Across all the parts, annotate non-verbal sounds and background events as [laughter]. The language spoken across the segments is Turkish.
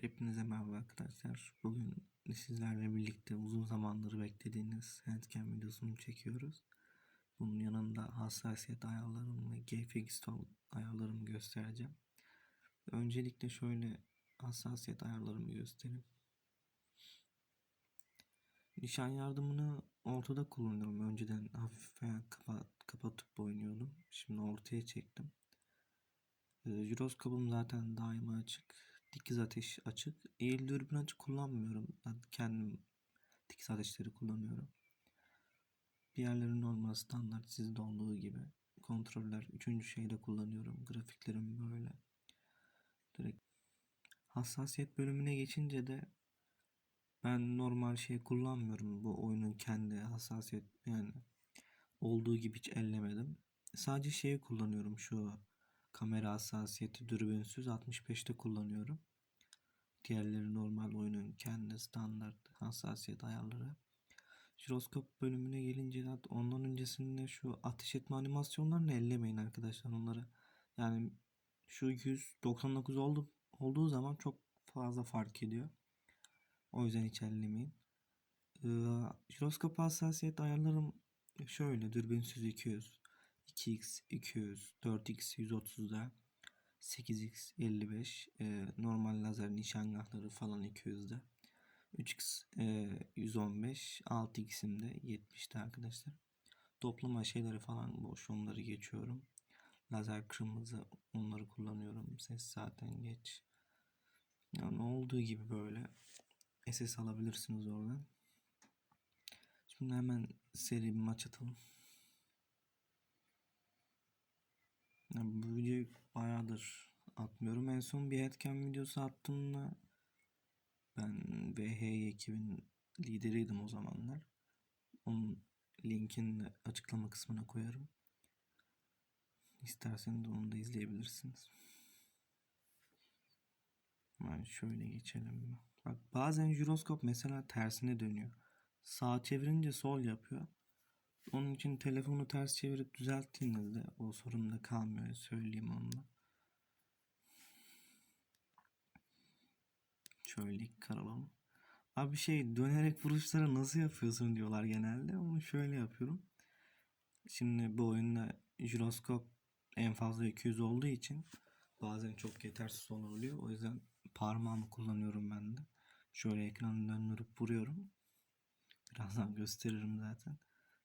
Hepinize merhaba arkadaşlar. Bugün sizlerle birlikte uzun zamandır beklediğiniz handcam videosunu çekiyoruz. Bunun yanında hassasiyet ayarlarımı ve GFX ayarlarımı göstereceğim. Öncelikle şöyle hassasiyet ayarlarımı göstereyim. Nişan yardımını ortada kullanıyorum. Önceden hafif veya kapa kapatıp oynuyordum. Şimdi ortaya çektim. Ee, Jiroskopum zaten daima açık. Dikiz ateş açık. Eğil dürbün açık kullanmıyorum. Ben kendim dikiz ateşleri kullanıyorum. Diğerleri normal standart sizde olduğu gibi. Kontroller üçüncü şeyde kullanıyorum. Grafiklerim böyle. Direkt hassasiyet bölümüne geçince de ben normal şey kullanmıyorum. Bu oyunun kendi hassasiyet yani olduğu gibi hiç ellemedim. Sadece şeyi kullanıyorum şu kamera hassasiyeti dürbünsüz 65'te kullanıyorum. Diğerleri normal oyunun kendi standart hassasiyet ayarları. Jiroskop bölümüne gelince ondan öncesinde şu ateş etme animasyonlarını ellemeyin arkadaşlar onları. Yani şu 199 oldu, olduğu zaman çok fazla fark ediyor. O yüzden hiç ellemeyin. Ee, jiroskop hassasiyet ayarlarım şöyle dürbünsüz 200, 2x 200, 4x 130'da 8x 55 e, normal lazer nişangahları falan 200'de 3x e, 115 6x'im de 70'te arkadaşlar. Toplama şeyleri falan boş onları geçiyorum. Lazer kırmızı onları kullanıyorum. Ses zaten geç. Yani olduğu gibi böyle. SS alabilirsiniz oradan. Şimdi hemen seri bir maç atalım yani bu videoyu bayağıdır atmıyorum. En son bir headcam videosu attığımda ben VH ekibin lideriydim o zamanlar. Onun linkini de açıklama kısmına koyarım. İsterseniz onu da izleyebilirsiniz. Ben şöyle geçelim. Bak bazen jiroskop mesela tersine dönüyor. Sağ çevirince sol yapıyor. Onun için telefonu ters çevirip düzelttiğinizde o sorun da kalmıyor. Söyleyeyim onu da. Şöyle karalım. Abi şey dönerek vuruşları nasıl yapıyorsun diyorlar genelde. Onu şöyle yapıyorum. Şimdi bu oyunda jiroskop en fazla 200 olduğu için bazen çok yetersiz olabiliyor. O yüzden parmağımı kullanıyorum ben de. Şöyle ekranı döndürüp vuruyorum. Birazdan gösteririm zaten.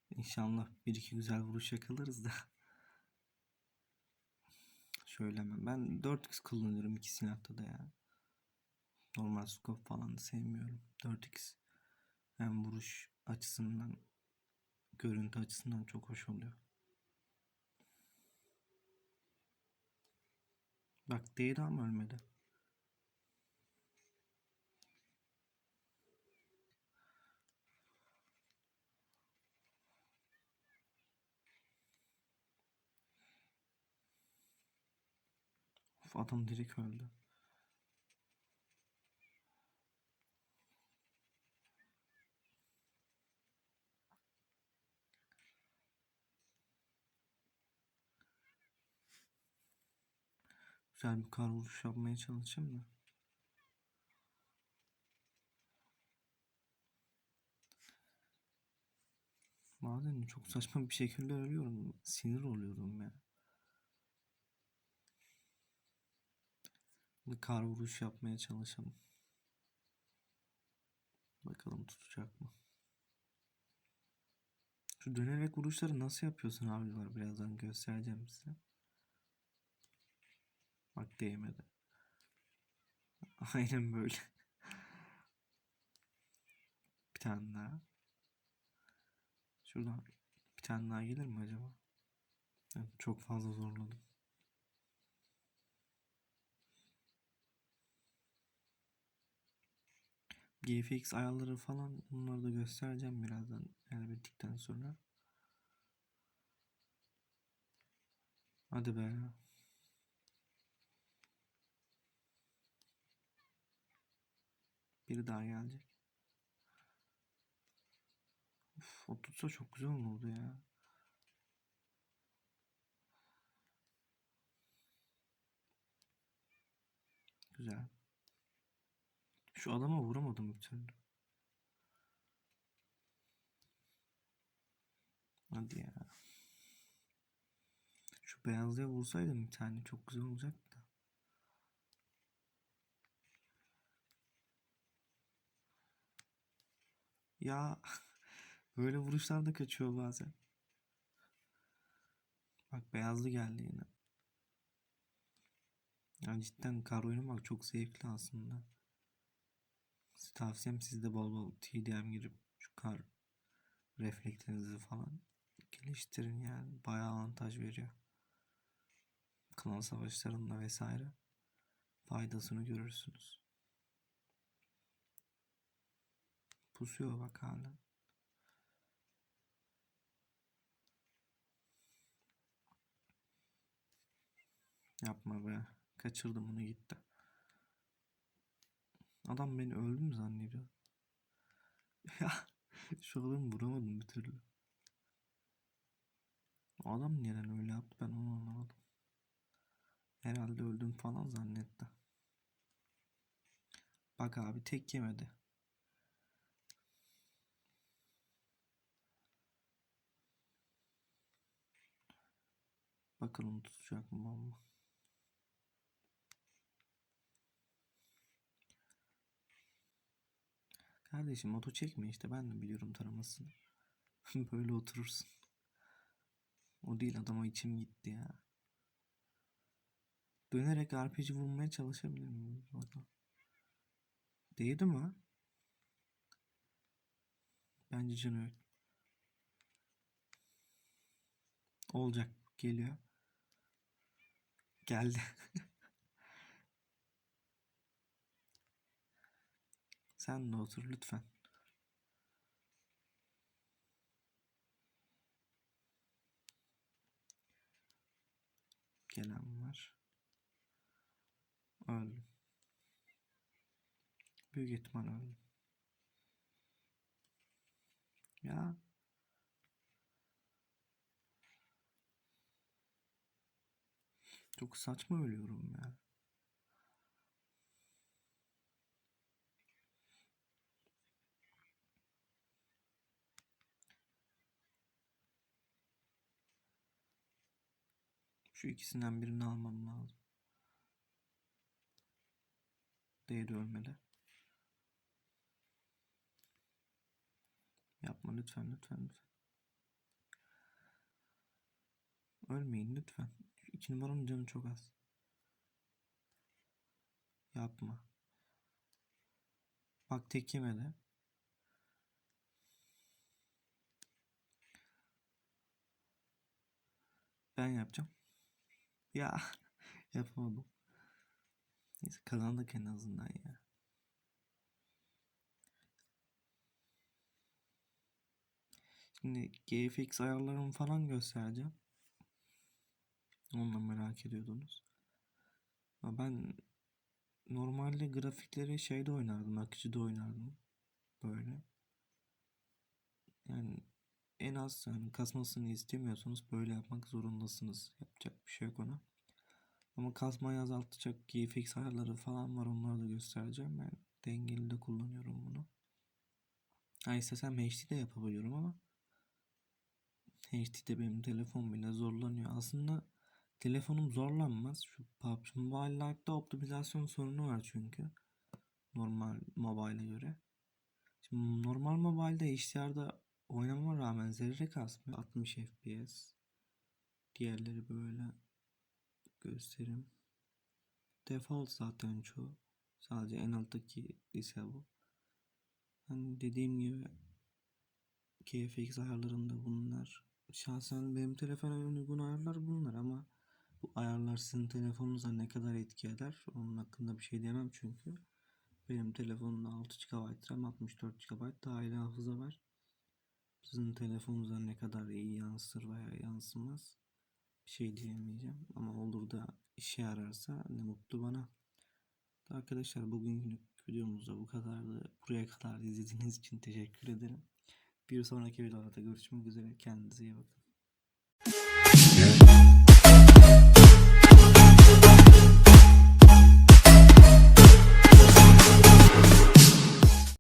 İnşallah bir iki güzel vuruş yakalarız da. Şöyle hemen. Ben 4x kullanıyorum iki silahta da ya. Normal scope falan da sevmiyorum. 4x hem vuruş açısından görüntü açısından çok hoş oluyor. Bak değdi ama ölmedi. Of, adam direkt öldü. Güzel bir kar vuruş yapmaya çalışayım da. Bazen çok saçma bir şekilde ölüyorum. Sinir oluyorum ya. Bir kar vuruş yapmaya çalışalım. Bakalım tutacak mı? Şu dönerek vuruşları nasıl yapıyorsun abiler? Birazdan göstereceğim size. Bak değmedi. [laughs] Aynen böyle. [laughs] bir tane daha. Şuradan bir tane daha gelir mi acaba? Evet, çok fazla zorladım. GFX ayarları falan bunları da göstereceğim birazdan yani sonra. Hadi be. Biri daha gelecek. Uf, o tutsa çok güzel olurdu ya. Güzel. Şu adama vuramadım bir türlü. Hadi ya. Şu beyazlıya vursaydım bir tane çok güzel olacaktı. Ya [laughs] böyle vuruşlar da kaçıyor bazen. Bak beyazlı geldi yine. Ya cidden kar oynamak çok zevkli aslında. Tavsiyem siz de bol bol TDM girip şu kar reflekslerinizi falan geliştirin yani. Bayağı avantaj veriyor. Klan savaşlarında vesaire faydasını görürsünüz. Pusuyor bak hala. Yapma be. Kaçırdım bunu gitti. Adam beni öldü mü zannediyor? Ya şu adamı vuramadım bir türlü. O adam neden öyle yaptı ben onu anlamadım. Herhalde öldüm falan zannetti. Bak abi tek yemedi. Bakalım tutacak mı bomba. Kardeşim oto çekme işte ben de biliyorum taramasını. [laughs] Böyle oturursun. O değil adama içim gitti ya. Dönerek RPG vurmaya çalışabilir miyim? Bakalım. Değdi mi? Bence canı. Olacak. Geliyor. Geldi. [laughs] Sen de otur lütfen. Gelen var. Öldüm. Büyük ihtimal öldüm. Ya. Çok saçma ölüyorum ya. Şu ikisinden birini almam lazım. Değeri ölmeli. Yapma lütfen lütfen lütfen. Ölmeyin lütfen. İki numaranın canı çok az. Yapma. Bak tek yemedi. Ben yapacağım. Ya [laughs] yapamadım. Neyse kazandık en azından ya. Şimdi GFX ayarlarımı falan göstereceğim. Onu da merak ediyordunuz. Ama ben normalde grafikleri şeyde oynardım, akıcıda oynardım. Böyle. Yani en az yani kasmasını istemiyorsanız böyle yapmak zorundasınız. Yapacak bir şey yok ona. Ama kasmayı azaltacak GFX ayarları falan var. Onları da göstereceğim. Ben dengeli de kullanıyorum bunu. Ha istesem HD de yapabiliyorum ama HD'de benim telefon bile zorlanıyor. Aslında telefonum zorlanmaz. Şu PUBG Mobile Lite'da optimizasyon sorunu var çünkü. Normal mobile'e göre. Şimdi normal mobile'de HDR'da oynamama rağmen zerre kasmıyor. 60 FPS. Diğerleri böyle göstereyim. Default zaten çoğu. Sadece en alttaki lise bu. Hani dediğim gibi KFX ayarlarında bunlar. Şahsen benim telefona uygun ayarlar bunlar ama bu ayarlar sizin telefonunuza ne kadar etki eder? Onun hakkında bir şey diyemem çünkü. Benim telefonumda 6 GB RAM 64 GB dahili hafıza var. Sizin telefonunuza ne kadar iyi yansır veya yansımaz bir şey diyemeyeceğim. Ama olur da işe yararsa ne mutlu bana. Arkadaşlar bugünkü videomuzda bu kadardı. Buraya kadar izlediğiniz için teşekkür ederim. Bir sonraki videoda görüşmek üzere. Kendinize iyi bakın.